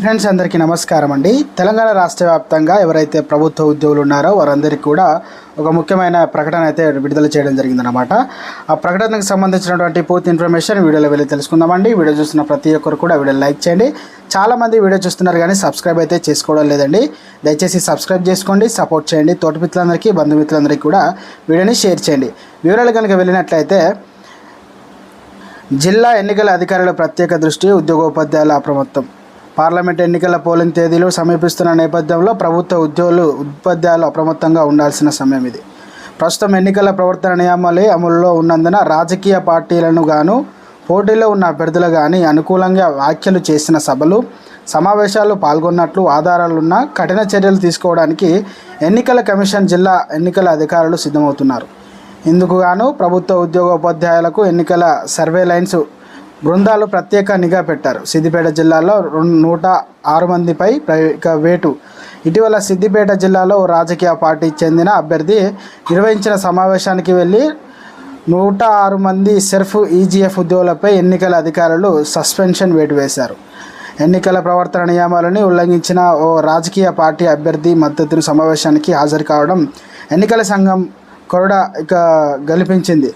Friends అందరికీ నమస్కారం అండి. తెలంగాణ రాష్ట్ర వ్యాప్తంగా ఎవరైతే ప్రభుత్వ ఉద్యోగులు ఉన్నారో వారందరికీ కూడా ఒక ముఖ్యమైన ప్రకటన అయితే విడుదల చేయడం జరిగిందనమాట ఆ ప్రకటనకు సంబంధించినటువంటి పూర్తి ఇన్ఫర్మేషన్ వీడియోలో వెళ్ళి తెలుసుకుందామండి. వీడియో చూస్తున్న ప్రతి ఒక్కరు కూడా వీడియో లైక్ చేయండి. చాలామంది వీడియో చూస్తున్నారు కానీ సబ్స్క్రైబ్ అయితే చేసుకోవడం లేదండి. దయచేసి సబ్స్క్రైబ్ చేసుకోండి సపోర్ట్ చేయండి. తోటి మిత్రులందరికీ బంధుమిత్రులందరికీ కూడా వీడియోని షేర్ చేయండి. వివరాలు కనుక వెళ్ళినట్లయితే జిల్లా ఎన్నికల అధికారుల ప్రత్యేక దృష్టి ఉద్యోగోపాధ్యాయుల అప్రమత్తం. పార్లమెంట్ ఎన్నికల పోలింగ్ తేదీలు సమీపిస్తున్న నేపథ్యంలో ప్రభుత్వ ఉద్యోగులు ఉపాధ్యాయులు అప్రమత్తంగా ఉండాల్సిన సమయం ఇది. ప్రస్తుతం ఎన్నికల ప్రవర్తన నియమాలే అమలులో ఉన్నందున రాజకీయ పార్టీలను గాను పోటీలో ఉన్న అభ్యర్థులు కానీ అనుకూలంగా వ్యాఖ్యలు చేసిన సభలు సమావేశాల్లో పాల్గొన్నట్లు ఆధారాలున్న కఠిన చర్యలు తీసుకోవడానికి ఎన్నికల కమిషన్ జిల్లా ఎన్నికల అధికారులు సిద్ధమవుతున్నారు. ఇందుకు గాను ప్రభుత్వ ఉద్యోగోపాధ్యాయులకు ఎన్నికల సర్వే లైన్స్ బృందాలు ప్రత్యేక నిఘా పెట్టారు. సిద్దిపేట జిల్లాలో రెండు నూట ఆరు మందిపై వేటు. ఇటీవల సిద్దిపేట జిల్లాలో ఓ రాజకీయ పార్టీకి చెందిన అభ్యర్థి నిర్వహించిన సమావేశానికి వెళ్ళి నూట ఆరు మంది సెర్ఫ్ ఈజీఎఫ్ ఉద్యోగులపై ఎన్నికల అధికారులు సస్పెన్షన్ వేటు వేశారు. ఎన్నికల ప్రవర్తన నియమాలని ఉల్లంఘించిన ఓ రాజకీయ పార్టీ అభ్యర్థి మద్దతును సమావేశానికి హాజరు కావడం ఎన్నికల సంఘం కొరడ ఇక గెలిపించింది.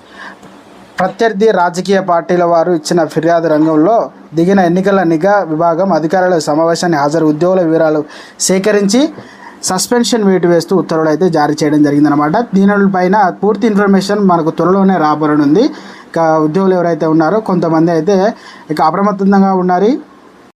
ప్రత్యర్థి రాజకీయ పార్టీల వారు ఇచ్చిన ఫిర్యాదు రంగంలో దిగిన ఎన్నికల నిఘా విభాగం అధికారుల సమావేశాన్ని హాజరు ఉద్యోగుల వివరాలు సేకరించి సస్పెన్షన్ వేటు వేస్తూ ఉత్తర్వులు అయితే జారీ చేయడం జరిగిందనమాట దీనిపైన పూర్తి ఇన్ఫర్మేషన్ మనకు త్వరలోనే రాబోనుంది ఇక ఉద్యోగులు ఎవరైతే ఉన్నారో కొంతమంది అయితే ఇక అప్రమత్తంగా ఉన్నారు